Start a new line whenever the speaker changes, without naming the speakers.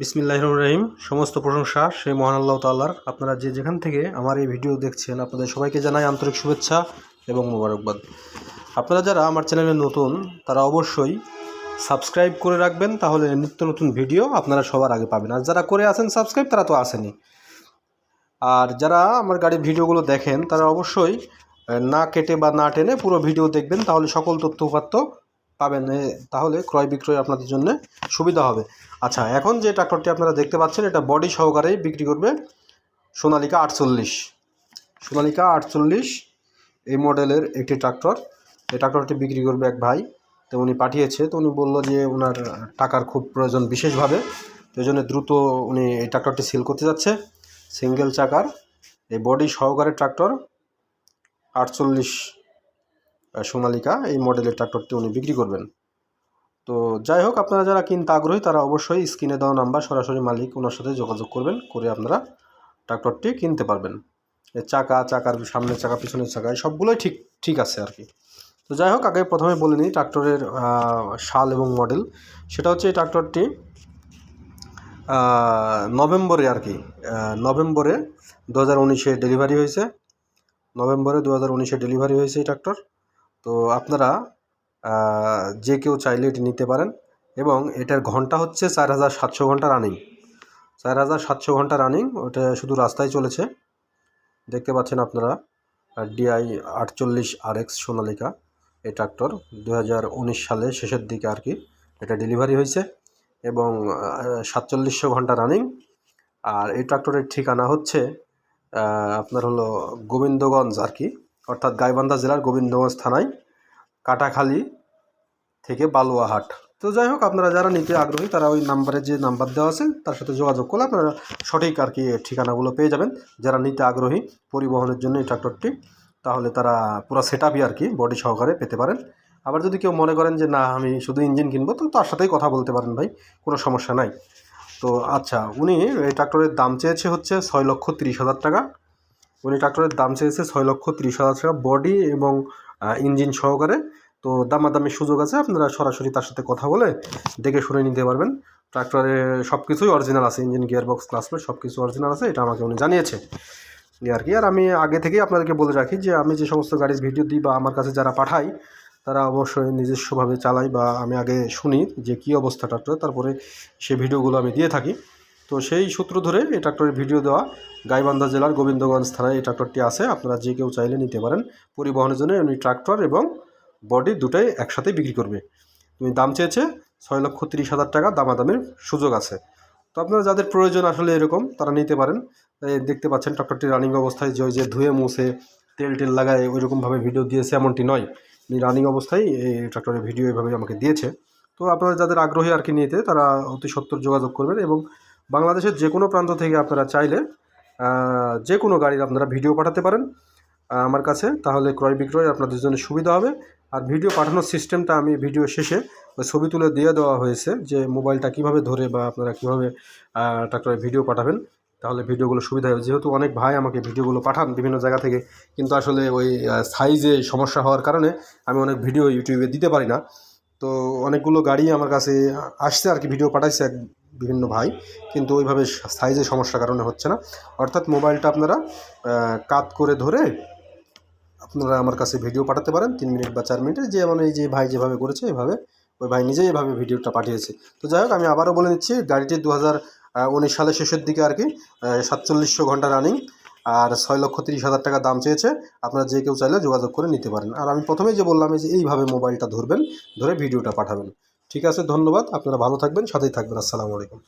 বিসমিল্লাহ রহিম সমস্ত প্রশংসা সেই মহান আল্লাহ তাল্লার আপনারা যে যেখান থেকে আমার এই ভিডিও দেখছেন, আপনাদের সবাইকে জানাই আন্তরিক শুভেচ্ছা এবং মোবারকবাদ। আপনারা যারা আমার চ্যানেলে নতুন, তারা অবশ্যই সাবস্ক্রাইব করে রাখবেন, তাহলে নিত্য নতুন ভিডিও আপনারা সবার আগে পাবেন। আর যারা করে আছেন সাবস্ক্রাইব, তারা তো আসেনি। আর যারা আমার গাড়ির ভিডিওগুলো দেখেন, তারা অবশ্যই না কেটে বা না টেনে পুরো ভিডিও দেখবেন, তাহলে সকল তথ্য উপাত্ত পাবেন তাহলে ক্রয় বিক্রয় আপনাদের জন্য সুবিধা হবে। আচ্ছা এখন যে ট্রাক্টরটি আপনারা দেখতে পাচ্ছেন, এটা বডি সহকারেই বিক্রি করবে সোনালিকা আটচল্লিশ। সোনালিকা আটচল্লিশ এই মডেলের একটি ট্রাক্টর। এই ট্রাক্টরটি বিক্রি করবে এক ভাই, তো উনি পাঠিয়েছে, তো উনি বলল যে ওনার টাকার খুব প্রয়োজন বিশেষভাবে, তো এই দ্রুত উনি এই ট্রাক্টরটি সেল করতে যাচ্ছে। সিঙ্গেল চাকার, এই বডি সহকারে ট্রাক্টর আটচল্লিশ সোনালিকা এই মডেলের ট্রাক্টরটি উনি বিক্রি করবেন। তো যাই হোক, আপনারা যারা কিনতে আগ্রহী, তারা অবশ্যই স্ক্রিনে দেওয়া নাম্বার, সরাসরি মালিক ওনার সাথে যোগাযোগ করবেন, করে আপনারা ট্রাক্টরটি কিনতে পারবেন। চাকা, চাকার সামনের চাকা, পিছনের চাকা, এই সবগুলোই ঠিক ঠিক আছে আর কি। তো যাই হোক, আগে প্রথমে বলে নিই ট্রাক্টরের সাল এবং মডেল। সেটা হচ্ছে এই ট্রাক্টরটি নভেম্বরে আর কি নভেম্বরে দু হাজার উনিশে ডেলিভারি হয়েছে। নভেম্বরে দু হাজার উনিশে ডেলিভারি হয়েছে এই ট্রাক্টর। তো আপনারা যে কেউ চাইলে এটি নিতে পারেন এবং এটার ঘণ্টা হচ্ছে চার হাজার সাতশো ঘণ্টা রানিং। চার হাজার সাতশো ঘণ্টা রানিং, ওটা শুধু রাস্তায় চলেছে। দেখতে পাচ্ছেন আপনারা ডিআই আটচল্লিশ আর এক্স সোনালিকা, এই ট্রাক্টর দু হাজার উনিশ সালে শেষের দিকে আর কি এটা ডেলিভারি হয়েছে এবং সাতচল্লিশশো ঘণ্টা রানিং। আর এই ট্রাক্টরের ঠিকানা হচ্ছে আপনার হলো গোবিন্দগঞ্জ আর কি। অর্থাৎ গাইবান্ধা জেলার গোবিন্দগঞ্জ থানায় কাটাখালী থেকে বালুয়াহাট। তো যাই হোক, আপনারা যারা নিতে আগ্রহী, তারা ওই নাম্বারে যে নাম্বার দেওয়া আছে, তার সাথে যোগাযোগ করলে আপনারা সঠিক আর কি ঠিকানাগুলো পেয়ে যাবেন। যারা নিতে আগ্রহী পরিবহনের জন্য এই ট্রাক্টরটি, তাহলে তারা পুরো সেট আপই আর কি বডি সহকারে পেতে পারেন। আবার যদি কেউ মনে করেন যে, না, আমি শুধু ইঞ্জিন কিনবো, তো তার সাথেই কথা বলতে পারেন ভাই, কোনো সমস্যা নাই। তো আচ্ছা উনি এই ট্রাক্টরের দাম চেয়েছে হচ্ছে ছয় লক্ষ তিরিশ হাজার টাকা। উনি ট্রাক্টরের দাম চেয়েছে ছয় লক্ষ তিরিশ হাজার টাকা বডি এবং ইঞ্জিন সহকারে। তো দামাদামি সুযোগ আছে, আপনারা সরাসরি তার সাথে কথা বলে দেখে শুনে নিতে পারবেন। ট্রাক্টরে সব কিছুই অরিজিনাল আছে ইঞ্জিন গিয়ারবক্স ক্লাসমেট সব কিছু অরিজিনাল আছে, এটা আমাকে উনি জানিয়েছে। আর কি, আর আমি আগে থেকেই আপনাদেরকে বলে রাখি যে, আমি যে সমস্ত গাড়ির ভিডিও দিই বা আমার কাছে যারা পাঠাই, তারা অবশ্যই নিজস্বভাবে চালাই বা আমি আগে শুনি যে কী অবস্থা ট্রাক্টরে তারপরে সে ভিডিওগুলো আমি দিয়ে থাকি। তো সেই সূত্র ধরে এই ট্রাক্টরের ভিডিও দেওয়া গাইবান্ধা জেলার গোবিন্দগঞ্জ থানায় এই ট্রাক্টরটি আছে। আপনারা যে কেউ চাইলে নিতে পারেন। পরিবহনের জন্য উনি ট্রাক্টর এবং বডি দুটাই একসাথেই বিক্রি করবে। তুমি দাম চেয়েছে ছয় লক্ষ তিরিশ হাজার টাকা। দামাদামির সুযোগ আছে। তো আপনারা যাদের প্রয়োজন আসলে এরকম, তারা নিতে পারেন। দেখতে পাচ্ছেন ট্রাক্টরটি রানিং অবস্থায় যে ওই যে ধুয়ে মুছে, তেল টেল লাগায় ওইরকমভাবে ভিডিও দিয়েছে, এমনটি নয়। উনি রানিং অবস্থায় এই ট্রাক্টরের ভিডিও এভাবে আমাকে দিয়েছে। তো আপনারা যাদের আগ্রহী আর কি নিতে, তারা অতি সত্তর যোগাযোগ করবেন এবং বাংলাদেশের যে কোনো প্রান্ত থেকে আপনারা চাইলে যে কোনো গাড়ির আপনারা ভিডিও পাঠাতে পারেন আমার কাছে। তাহলে ক্রয় বিক্রয় আপনাদের জন্য সুবিধা হবে। আর ভিডিও পাঠানোর সিস্টেমটা আমি ভিডিও শেষে ছবি তুলে দিয়ে দেওয়া হয়েছে যে মোবাইলটা কীভাবে ধরে বা আপনারা কীভাবে ট্রাক্টরে ভিডিও পাঠাবেন। তাহলে ভিডিওগুলো সুবিধা হবে। যেহেতু অনেক ভাই আমাকে ভিডিওগুলো পাঠান বিভিন্ন জায়গা থেকে, কিন্তু আসলে ওই সাইজে সমস্যা হওয়ার কারণে আমি অনেক ভিডিও ইউটিউবে দিতে পারি না। তো অনেকগুলো গাড়ি আমার কাছে আসছে আর কি, ভিডিও পাঠাইছে বিভিন্ন ভাই, কিন্তু ওইভাবে সাইজে সমস্যার কারণে হচ্ছে না। অর্থাৎ মোবাইলটা আপনারা কাত করে ধরে আপনারা আমার কাছে ভিডিও পাঠাতে পারেন, তিন মিনিট বা চার মিনিটে। যে মানে এই যে ভাই যেভাবে করেছে, এভাবে ওই ভাই নিজেই এভাবে ভিডিওটা পাঠিয়েছে। তো যাই হোক, আমি আবারও বলে দিচ্ছি, গাড়িটি দু হাজার উনিশ সালের শেষের দিকে আর কি সাতচল্লিশশো ঘণ্টা রানিং আর ছয় লক্ষ তিরিশ হাজার টাকা দাম চেয়েছে। আপনারা যে কেউ চাইলে যোগাযোগ করে নিতে পারেন। আর আমি প্রথমেই যে বললাম যে এইভাবে মোবাইলটা ধরবেন, ধরে ভিডিওটা পাঠাবেন। ঠিক আছে ধন্যবাদ। আপনারা ভালো থাকবেন সাথেই থাকবেন। আসসালামু আলাইকুম।